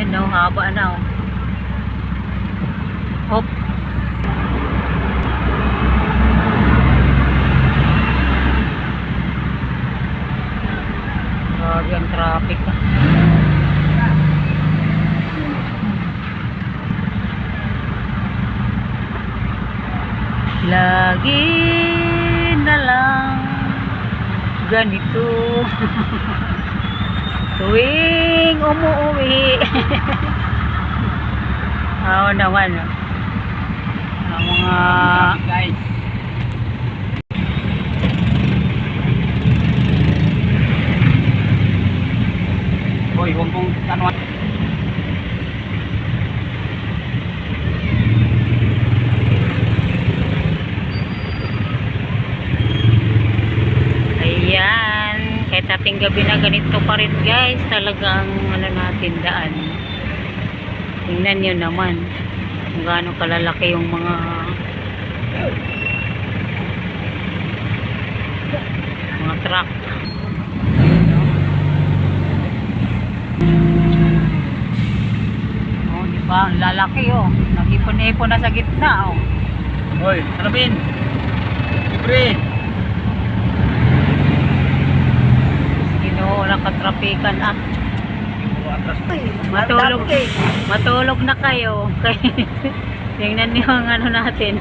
Yan no, haba na oh. Hop. Grabe ang traffic ah. Lagi na lang ganito. Tuwing umuwi. Oo naman. ah. Ang mga guys. Boy, huwag mong ano. Ating gabi na ganito pa rin guys, talagang ano natin daan. Tingnan nyo naman kung gaano kalalaki yung mga mga truck. Oh, lalaki oh. Nag-ipon-ipon na sa gitna oh. Boy, salamin. Libre. Ginoo na katrapikan ah. Atras. Matulog, matulog na kayo. Tingnan niyo ang ano natin.